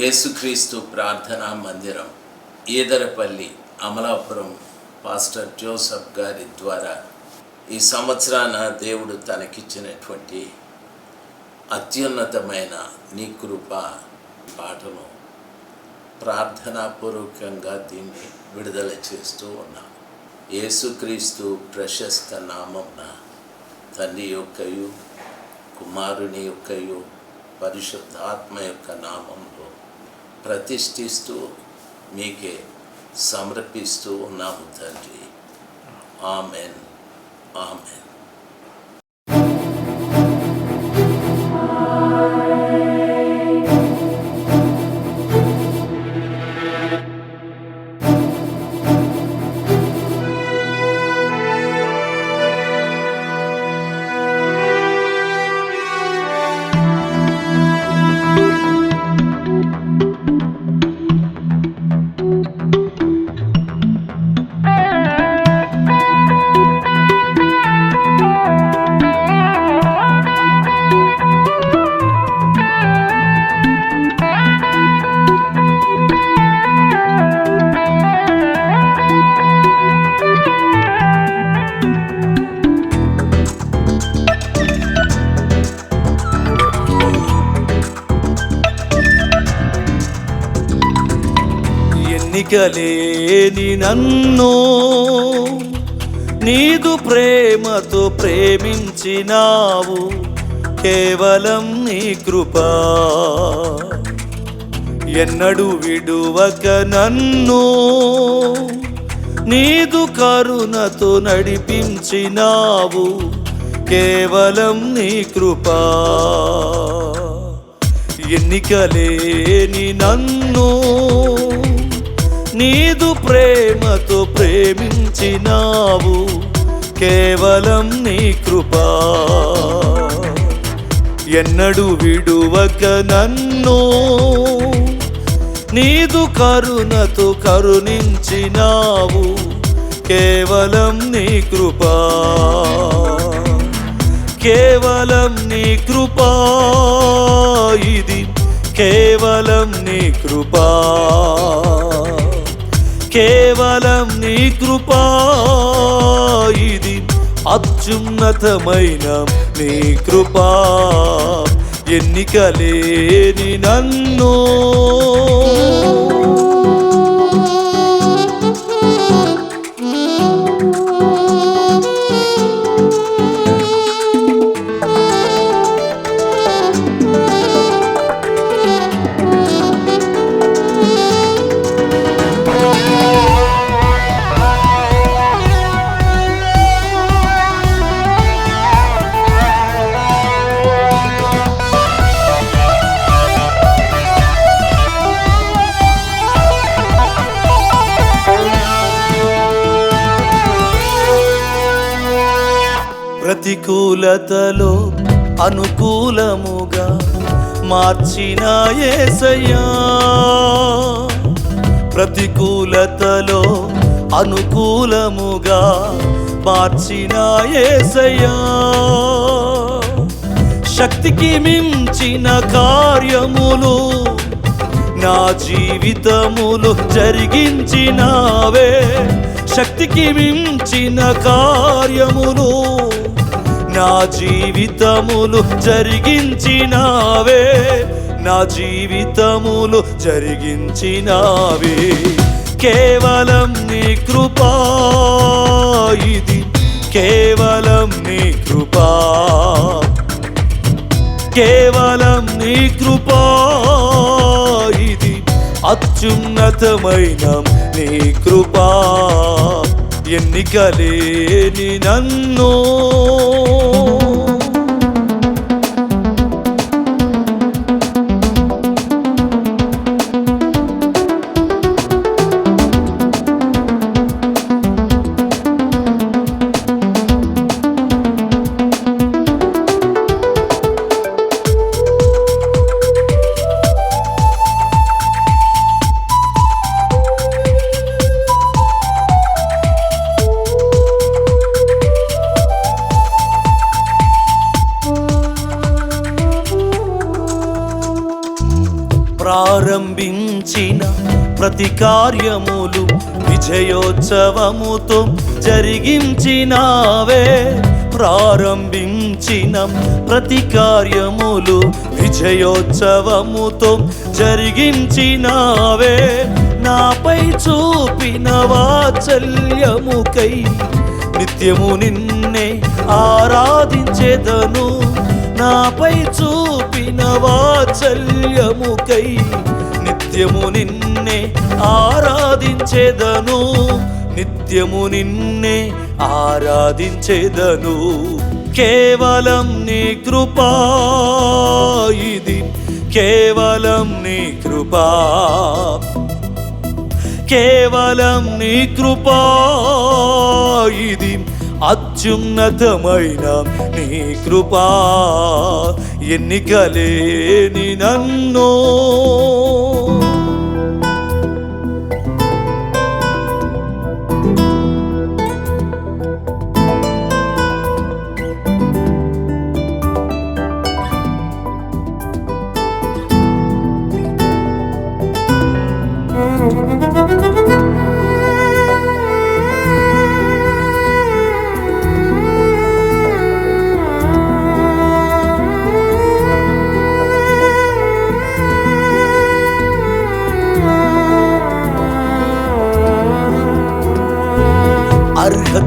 యేసుక్రీస్తు ప్రార్థనా మందిరం ఈదరపల్లి అమలాపురం పాస్టర్ జోసఫ్ గారి ద్వారా ఈ సంవత్సరాన దేవుడు తనకిచ్చినటువంటి అత్యున్నతమైన నీ కృప పాటను ప్రార్థనాపూర్వకంగా దీన్ని విడుదల చేస్తూ ఉన్నాం. యేసుక్రీస్తు ప్రశస్త నామంన తండ్రి యొక్కయు కుమారుని యొక్కయు పరిశుద్ధాత్మ యొక్క నామంలో ప్రతిష్ఠిస్తూ మీకే సమర్పిస్తూ ఉన్నాము తండ్రి. ఆమెన్. ఆమెన్. ఎన్నికలేని నన్ను నీదు ప్రేమతో ప్రేమించినావు కేవలం నీ కృప. ఎన్నడు విడువక నన్ను నీదు కరుణతో నడిపించినావు కేవలం నీ కృపా. ఎన్నికలేని నన్ను నీదు ప్రేమతో ప్రేమించినావు. కేవలం నీ కృపా. ఎన్నడు విడువక నన్ను. నీదు కరుణతో కరుణించినావు. కేవలం నీ కృపా. కేవలం నీ కృపా. ఇది కేవలం నీ కృపా. కేవలం నీ కృపా. ఇది అత్యున్నతమైన నీ కృపా. ఎన్నికలేని నన్ను. అనుకూలతలో అనుకూలముగా మార్చిన ఏసయ్యా. ప్రతికూలతలో అనుకూలముగా మార్చిన ఏసయ్యా. శక్తికి మించిన కార్యములు నా జీవితములు జరిగించినావే. శక్తికి మించిన కార్యములు నా జీవితములు జరిగించినావే. నా జీవితములు జరిగించినావే. కేవలం నీ కృపా ఇది. కేవలం నీ కృపా. కేవలం నీ కృపా ఇది. అత్యున్నతమైన నీ కృపా. ఎన్నికలేని నన్నో ప్రారంభించిన ప్రతి కార్యములు విజయోత్సవముతో జరిగించినావే. ప్రారంభించిన ప్రతి కార్యములు విజయోత్సవముతో జరిగించినావే. నాపై చూపిన వాత్సల్యముకై నిత్యము నిన్నే ఆరాధించేదను. నాపై చూపిన వాత్సల్యముకై నిత్యము నిన్నే ఆరాధించేదను. నిత్యము నిన్నే ఆరాధించేదను. కేవలం నీ కృపా ఇది. కేవలం నీ కృపా. కేవలం నీ కృపా ఇది. అత్యున్నతమైన నీ కృపా ఎన్నికలేని నన్నో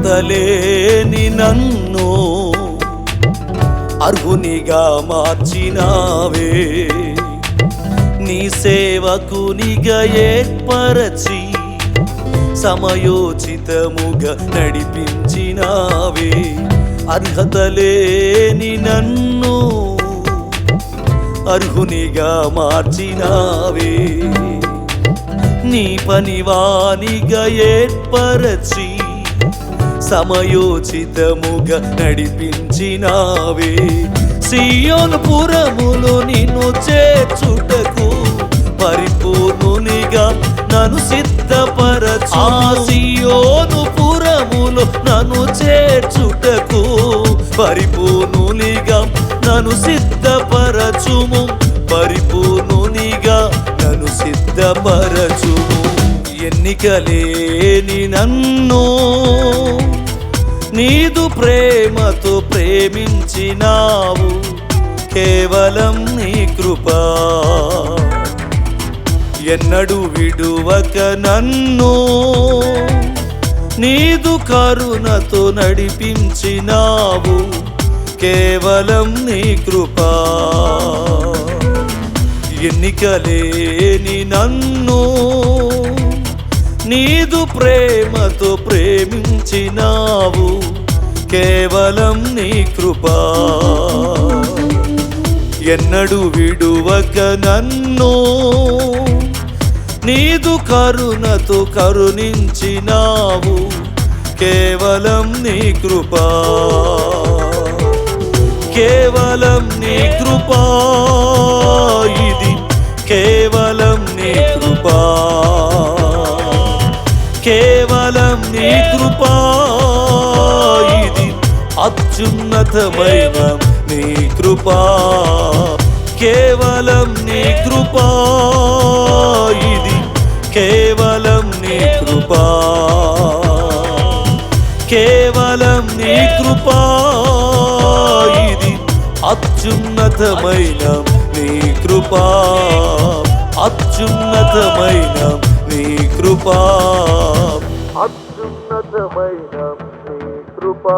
పొందలేని నన్ను అర్హునిగా మార్చినావే. నీ సేవకునిగా ఏర్పరచి సమయోచితముగా నడిపించినావే. అర్హత లేని నన్ను అర్హునిగా మార్చినావే. నీ పనివానిగా ఏర్పరచి సమయోచితముగా నడిపించినావే. సియోను పురములు నిన్ను చేర్చుటకు పరిపూర్ణునిగా నన్ను సిద్ధపరచు. ఆ సియోను పురములు నన్ను చేర్చుటకు పరిపూర్ణునిగా నన్ను సిద్ధపరచుము. పరిపూర్ణునిగా నన్ను సిద్ధపరచుము. ఎన్నికలేని నన్ను నీదు ప్రేమతో ప్రేమించినావు. కేవలం నీ కృపా. ఎన్నడు విడువక నన్ను నీదు కరుణతో నడిపించినావు. కేవలం నీ కృపా. ఎన్నికలేని నన్ను నీదు ప్రేమతో ప్రేమించినావు. కేవలం నీ కృపా. ఎన్నడు విడువక నన్ను. నీదు కరుణతో కరుణించినావు. కేవలం నీ కృపా. కేవలం నీ కృపా. ఇది కేవలం నీ కృపా. కృపా ఇది అత్యున్నతమైన నీ కృపా. కేవలం నీ కృపా ఇది కేవలం నీ కృపా. కేవలం నీ కృపా ఇది అత్యున్నతమైన నీ కృపా. అత్యున్నతమైన నీ కృపా. అనంతమైన శ్రీ కృపా